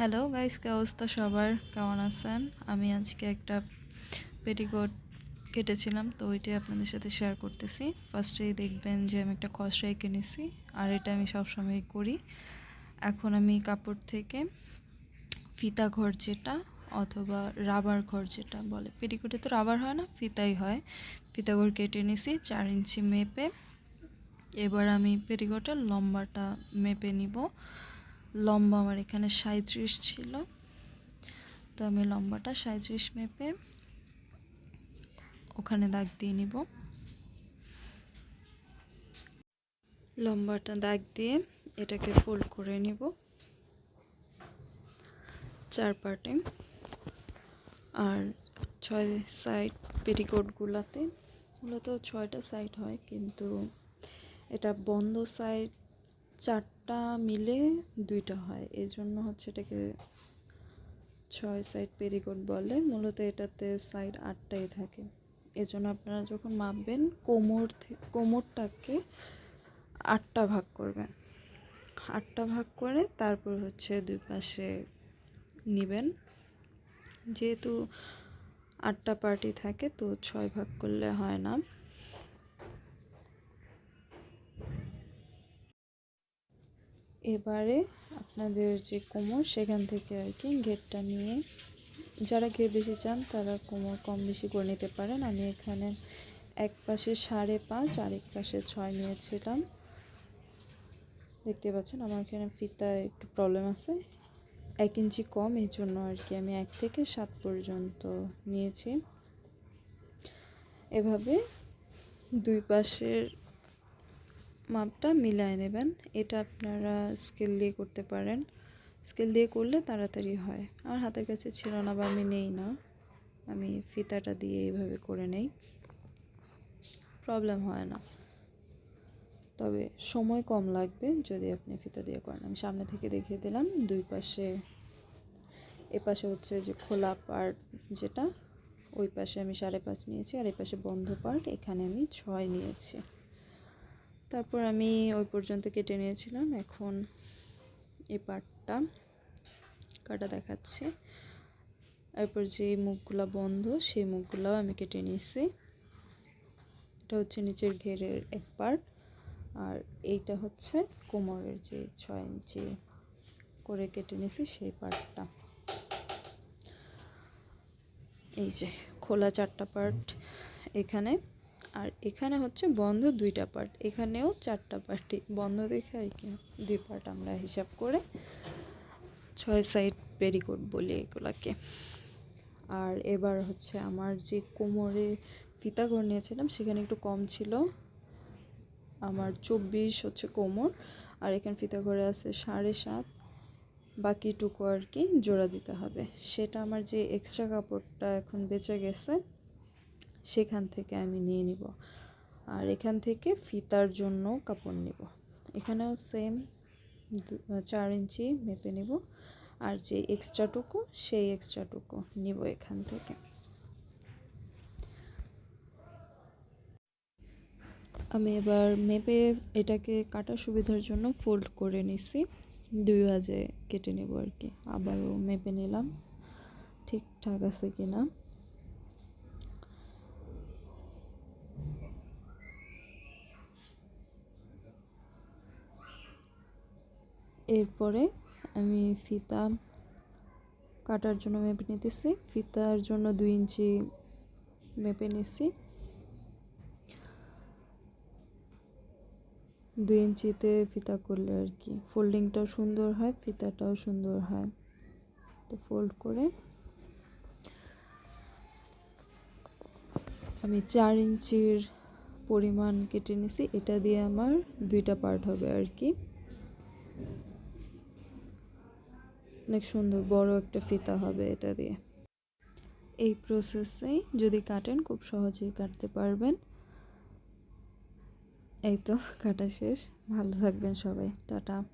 Hello guys কি অবস্থা সবার? কেমন আছেন? আমি আজকে একটা পেটিকোট কেটেছিলাম, তো ওইটাই আপনাদের সাথে শেয়ার করতেছি। ফার্স্টেই দেখবেন যে আমি একটা খসড়াই কিনেছি, আর এটা আমি সবসময় করি। এখন আমি কাপড় থেকে ফিতা ঘর যেটা, অথবা রাবার ঘর যেটা বলে। পেটিকোটে তো রাবার হয় না, ফিতাই হয়। ফিতা ঘর কেটে নিছি, চার ইঞ্চি মেপে। এবার আমি পেটিকোটের লম্বাটা মেপে নিব। লম্বা আমার এখানে সাঁত্রিশ ছিল। তো আমি লম্বাটা সাঁত্রিশ মেপে ওখানে দাগ দিয়ে নিব। লম্বাটা দাগ দিয়ে এটাকে ফোল্ড করে নিব। চার পার্টে। আর ছয় সাইড পেটিকোটগুলোতে মূলত ছয়টা সাইড হয়, কিন্তু এটা বন্ধ সাইড চারটা মিলে দুইটা হয়। এই জন্য হচ্ছে এটাকে ছয় সাইড পেরিকোট বলে। মূলত এটাতে সাইড আটটাই থাকে। এজন্য আপনারা যখন মাপবেন, কোমর কোমরটাকে আটটা ভাগ করবেন। আটটা ভাগ করে তারপর হচ্ছে দুই পাশে নেবেন। যেহেতু আটটা পার্টি থাকে, তো ছয় ভাগ করলে হয় না। এবারে আপনাদের যে কোমর, সেখান থেকে আর কি ঘেরটা নিয়ে যারা ঘের বেশি চান তারা কোমর কম বেশি করে নিতে পারেন। আমি এখানে এক পাশে সাড়ে পাঁচ আরেক পাশে ছয় নিয়েছিলাম। দেখতে পাচ্ছেন আমার এখানে ফিতায় একটু প্রবলেম আছে। এক ইঞ্চি কম, এই জন্য আর কি আমি এক থেকে সাত পর্যন্ত নিয়েছি। এভাবে দুই পাশের মাপটা মিলায় নেবেন। এটা আপনারা স্কেল দিয়ে করতে পারেন। স্কেল দিয়ে করলে তাড়াতাড়ি হয়। আর হাতের কাছে ছিল না বা আমি নেই না। আমি ফিতাটা দিয়ে এইভাবে করে নেই। প্রবলেম হয় না। তবে সময় কম লাগবে যদি আপনি ফিতা দিয়ে করেন। আমি সামনে থেকে দেখিয়ে দিলাম, দুই পাশে, এ পাশে হচ্ছে যে খোলা পার্ট যেটা, ওই পাশে আমি সাড়ে পাঁচ নিয়েছি আর এই পাশে বন্ধ পার্ট এখানে আমি ছয় নিয়েছি। তারপর আমি ওই পর্যন্ত কেটে নিয়েছিলাম। এখন এই পাটটা কাটা দেখাচ্ছে। এরপর যে মুখগুলো বন্ধ, সেই মুখগুলোও আমি কেটে নিয়েছি। এটা হচ্ছে নিচের ঘেরের এক পার্ট। আর এইটা হচ্ছে কোমরের যে ছয় ইঞ্চি করে কেটে নিয়েছি সেই পার্টটা এই যে খোলা চারটা পার্ট এখানে। আর এখানে হচ্ছে বন্ধ দুইটা পার্ট এখানেও চারটা পার্টি বন্ধ দেখে আর কি, দুই পার্ট আমরা হিসাব করে ছয় সাইড পেরিকোট বলি এগুলাকে। আর এবার হচ্ছে আমার যে কোমরে ফিতা ঘর নিয়েছিলাম, সেখানে একটু কম ছিল। আমার চব্বিশ হচ্ছে কোমর, আর এখানে ফিতা ঘরে আছে সাড়ে সাত। বাকিটুকু আর কি জোড়া দিতে হবে। সেটা আমার যে এক্সট্রা কাপড়টা এখন বেঁচে গেছে সেখান থেকে আমি নিয়ে নিব। আর এখান থেকে ফিতার জন্য কাপড় নিব। এখানেও সেম চার ইঞ্চি মেপে নিব। আর যে এক্সট্রাটুকু সেই এক্সট্রাটুকু নিব এখান থেকে। আমি এবার মেপে এটাকে কাটার সুবিধার জন্য ফোল্ড করে নিছি। দুই ভাজে কেটে নেব আর কি। আবারও মেপে নিলাম। ঠিকঠাক আছে কিনা? এরপরে আমি ফিতা কাটার জন্য মেপে নিতেছি। ফিতার জন্য দুই ইঞ্চি মেপে নিছি। দুই ইঞ্চিতে ফিতা করলে আর কি, ফোল্ডিংটাও সুন্দর হয়, ফিতাটাও সুন্দর হয়। তো ফোল্ড করে আমি চার ইঞ্চির পরিমাণ কেটে নিছি। এটা দিয়ে আমার দুইটা পার্ট হবে আর কি। অনেক সুন্দর বড় একটা ফিতা হবে এটা দিয়ে। এই প্রসেসেই যদি কাটেন খুব সহজেই কাটতে পারবেন। এই তো কাটা শেষ। ভালো থাকবেন সবাই। টাটা।